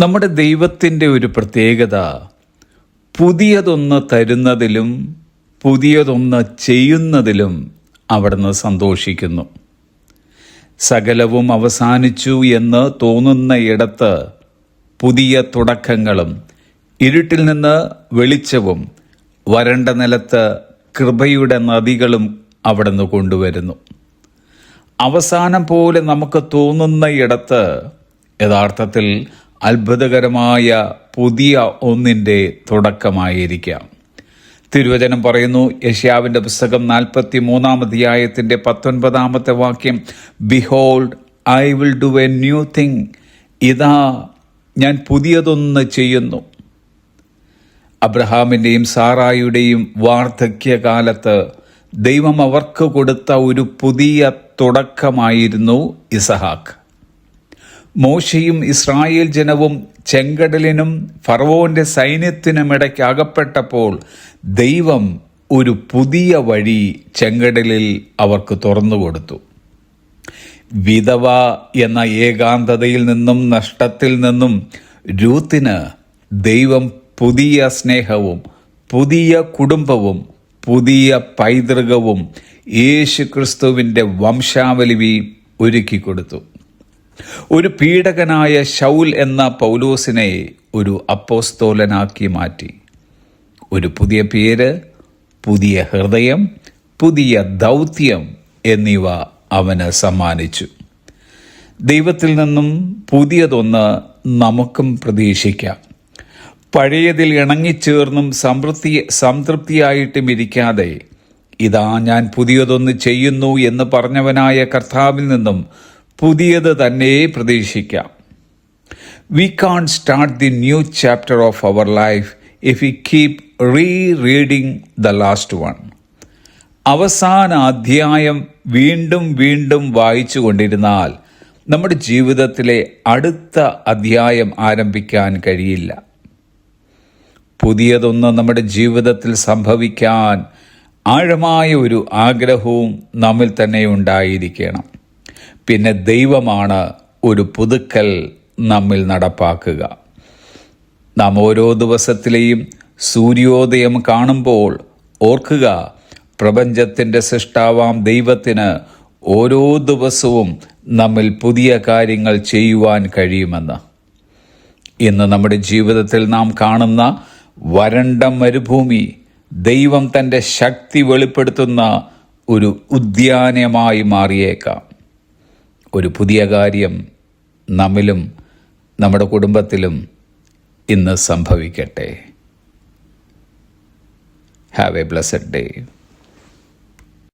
നമ്മുടെ ദൈവത്തിന്റെ ഒരു പ്രത്യേകത പുതിയതൊന്ന് തരുന്നതിലും പുതിയതൊന്ന് ചെയ്യുന്നതിലും അവിടുന്ന് സന്തോഷിക്കുന്നു. സകലവും അവസാനിച്ചു എന്ന് തോന്നുന്ന ഇടത്ത് പുതിയ തുടക്കങ്ങളും ഇരുട്ടിൽ നിന്ന് വെളിച്ചവും വരണ്ട നിലത്ത് കൃപയുടെ നദികളും അവിടുന്ന് കൊണ്ടുവരുന്നു. അവസാനം പോലെ നമുക്ക് തോന്നുന്ന ഇടത്ത് യഥാർത്ഥത്തിൽ അത്ഭുതകരമായ പുതിയ ഒന്നിന്റെ തുടക്കമായിരിക്കാം. തിരുവചനം പറയുന്നു യഷ്യാവിന്റെ പുസ്തകം നാൽപ്പത്തി മൂന്നാം അധ്യായത്തിന്റെ പത്തൊൻപതാമത്തെ വാക്യം behold I will do a new thing ഇതാ ഞാൻ പുതിയതൊന്ന് ചെയ്യുന്നു. അബ്രഹാമിന്റെയും സാറായുടെയും വാർദ്ധക്യകാലത്ത് ദൈവം അവർക്ക് കൊടുത്ത ഒരു പുതിയ തുടക്കമായിരുന്നു ഇസഹാക്ക്. മോശയും ഇസ്രായേൽ ജനവും ചെങ്കടലിനും ഫറവോന്റെ സൈന്യത്തിനുമിടയ്ക്ക് അകപ്പെട്ടപ്പോൾ ദൈവം ഒരു പുതിയ വഴി ചെങ്കടലിൽ അവർക്ക് തുറന്നു കൊടുത്തു. വിധവ എന്ന ഏകാന്തതയിൽ നിന്നും നഷ്ടത്തിൽ നിന്നും രൂത്തിന് ദൈവം പുതിയ സ്നേഹവും പുതിയ കുടുംബവും പുതിയ പൈതൃകവും യേശു ക്രിസ്തുവിന്റെ വംശാവലിവി ഒരുക്കി കൊടുത്തു ഒരു പീഡകനായ ശൗൽ എന്ന പൗലോസിനെ ഒരു അപ്പോസ്തോലനാക്കി മാറ്റി. ഒരു പുതിയ പേര് പുതിയ ഹൃദയം പുതിയ ദൗത്യം എന്നിവ അവന് സമ്മാനിച്ചു. ദൈവത്തിൽ നിന്നും പുതിയതൊന്ന് നമുക്കും പ്രതീക്ഷിക്കാം. പഴയതിൽ ഇണങ്ങിച്ചേർന്നും സംതൃപ്തി സംതൃപ്തിയായിട്ടും ഇരിക്കാതെ ഇതാ ഞാൻ പുതിയതൊന്ന് ചെയ്യുന്നു എന്ന് പറഞ്ഞവനായ കർത്താവിൽ നിന്നും പുതിയത് തന്നെ പ്രതീക്ഷിക്കാം. We can start the new chapter of our life if you keep re reading the last one അവസാന അധ്യായം വീണ്ടും വീണ്ടും വായിച്ചു കൊണ്ടിരുന്നാൽ നമ്മുടെ ജീവിതത്തിലെ അടുത്ത അധ്യായം ആരംഭിക്കാൻ കഴിയില്ല. പുതിയതൊന്ന് നമ്മുടെ ജീവിതത്തിൽ സംഭവിക്കാൻ ആഴമായ ഒരു ആഗ്രഹവും നമ്മിൽ തന്നെ ഉണ്ടായിരിക്കണം. പിന്നെ ദൈവമാണ് ഒരു പുതുക്കൽ നമ്മിൽ നടപ്പാക്കുക. നാം ഓരോ ദിവസത്തിലെയും സൂര്യോദയം കാണുമ്പോൾ ഓർക്കുക പ്രപഞ്ചത്തിന്റെ സൃഷ്ടാവാം ദൈവത്തിന് ഓരോ ദിവസവും നമ്മിൽ പുതിയ കാര്യങ്ങൾ ചെയ്യുവാൻ കഴിയുമെന്ന്. ഇന്ന് നമ്മുടെ ജീവിതത്തിൽ നാം കാണുന്ന വരണ്ട മരുഭൂമി ദൈവം തന്റെ ശക്തി വെളിപ്പെടുത്തുന്ന ഒരു ഉദ്യാനമായി മാറിയേക്കാം. ഒരു പുതിയ കാര്യം നമ്മിലും നമ്മുടെ കുടുംബത്തിലും ഇന്ന് സംഭവിക്കട്ടെ. Have A blessed day